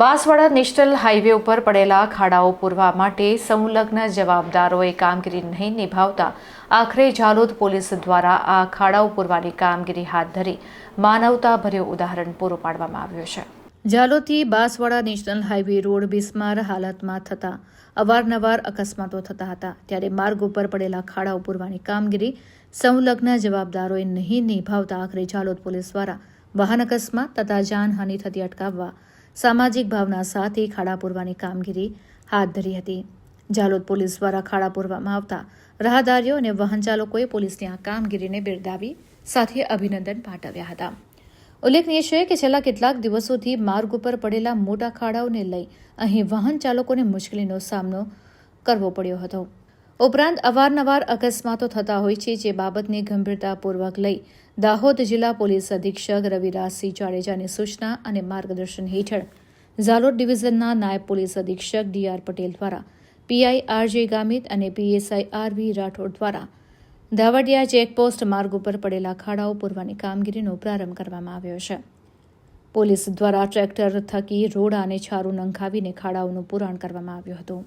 Banswara national highway ઉપર પડેલા ખાડાઓ પૂરવા માટે સંલગ્ન જવાબદારોએ કામગીરી નહીં નિભાવતા આખરે જાલોદ પોલીસ દ્વારા આ ખાડાઓ પૂરવાની કામગીરી હાથ ધરી માનવતાભર્યું ઉદાહરણ પૂરું પાડવામાં આવ્યું છે. જાલોદથી બાંસવાડા નેશનલ હાઈવે રોડ બિસ્માર હાલતમાં થતા અવારનવાર અકસ્માતો થતા હતા. ત્યારે માર્ગ ઉપર પડેલા ખાડાઓ પૂરવાની કામગીરી સંલગ્ન જવાબદારોએ નહીં નિભાવતા આખરે જાલોદ પોલીસ દ્વારા વાહન અકસ્માત તથા જાનહાનિ થતી અટકાવવા સામાજિક ભાવના સાથે ખાડા પૂરવાની કામગીરી હાથ ધરી હતી. જાલોદ પોલીસ દ્વારા ખાડા પૂરવામાં આવતા રાહદારીઓ અને વાહન ચાલકોએ પોલીસની આ કામગીરીને બિરદાવી સાથે અભિનંદન પાઠવ્યા હતા. ઉલ્લેખનીય છે કે છેલ્લા કેટલાક દિવસોથી માર્ગ ઉપર પડેલા મોટા ખાડાઓને લઈ અહીં વાહન ચાલકોને મુશ્કેલીનો સામનો કરવો પડ્યો હતો. ઉપરાંત અવારનવાર અકસ્માતો થતા હોય છે, જે બાબતને ગંભીરતાપૂર્વક લઈ દાહોદ જિલ્લા પોલીસ અધિક્ષક રવિરાજસિંહ જાડેજાની સૂચના અને માર્ગદર્શન હેઠળ ઝાલોદ ડિવિઝનના નાયબ પોલીસ અધિક્ષક ડી આર પટેલ દ્વારા પીઆઈ આરજે ગામિત અને પીએસઆઈ આર વી રાઠોડ દ્વારા ધાવડિયા ચેકપોસ્ટ માર્ગ ઉપર પડેલા ખાડાઓ પૂરવાની કામગીરીનો પ્રારંભ કરવામાં આવ્યો છે. પોલીસ દ્વારા ટ્રેક્ટર થકી રોડ અને છારું નંખાવીને ખાડાઓનું પુરાણ કરવામાં આવ્યું હતું.